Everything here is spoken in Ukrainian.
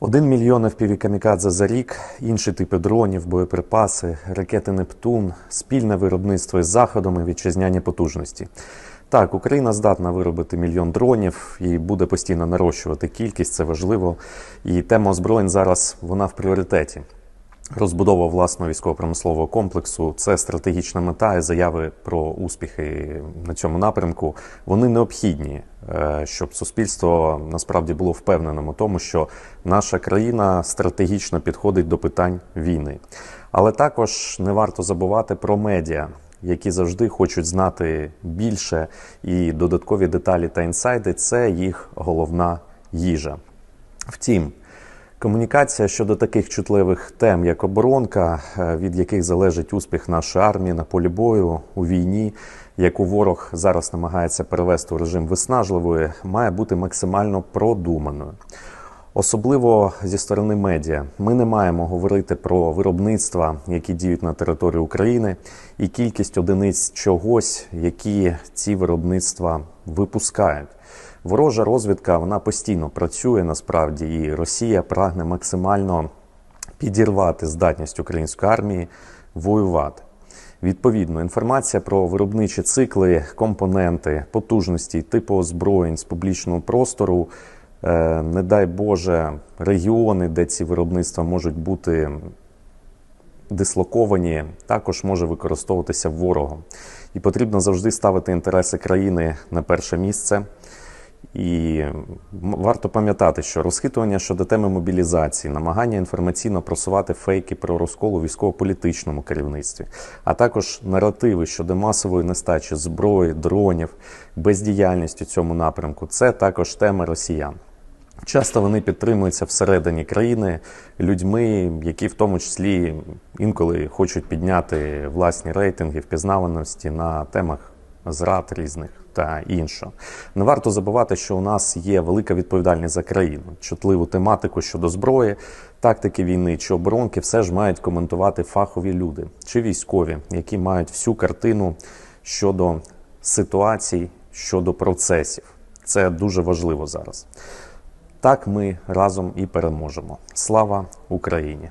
Один мільйон FPV камікадзе за рік, інші типи дронів, боєприпаси, ракети Нептун, спільне виробництво із заходами, вітчизняні потужності. Так, Україна здатна виробити мільйон дронів і буде постійно нарощувати кількість, це важливо. І тема озброєнь зараз вона в пріоритеті. Розбудова власного військово-промислового комплексу це стратегічна мета і заяви про успіхи на цьому напрямку. Вони необхідні, е, щоб суспільство насправді було впевненим у тому, що наша країна стратегічно підходить до питань війни. Але також не варто забувати про медіа, які завжди хочуть знати більше, і додаткові деталі та інсайди це їх головна їжа. Втім. Комунікація щодо таких чутливих тем, як оборонка, е, від яких залежить успіх нашої армії на полі бою у війні, яку ворог зараз намагається перевести у режим виснажливої, має бути максимально продуманою. Особливо зі сторони медіа, ми не маємо говорити про виробництва, які діють на території України, і кількість одиниць чогось, які ці виробництва випускають. Ворожа розвідка вона постійно працює насправді, і Росія прагне максимально підірвати здатність української армії воювати. Відповідно, інформація про виробничі цикли, компоненти, потужності, типу озброєнь з публічного простору, е, не дай Боже, регіони, де ці виробництва можуть бути дислоковані, також може використовуватися ворогом. І потрібно завжди ставити інтереси країни на перше місце. І варто пам'ятати, що розхитування щодо теми мобілізації, намагання інформаційно просувати фейки про розкол у військово-політичному керівництві, а також наративи щодо масової нестачі зброї, дронів, бездіяльність у цьому напрямку це також теми росіян. Часто вони підтримуються всередині країни людьми, які в тому числі інколи хочуть підняти власні рейтинги впізнаваності на темах зрад різних та іншого. Не варто забувати, що у нас є велика відповідальність за країну, чутливу тематику щодо зброї, тактики війни чи оборонки, все ж мають коментувати фахові люди чи військові, які мають всю картину щодо ситуацій, щодо процесів. Це дуже важливо зараз. Так ми разом і переможемо. Слава Україні!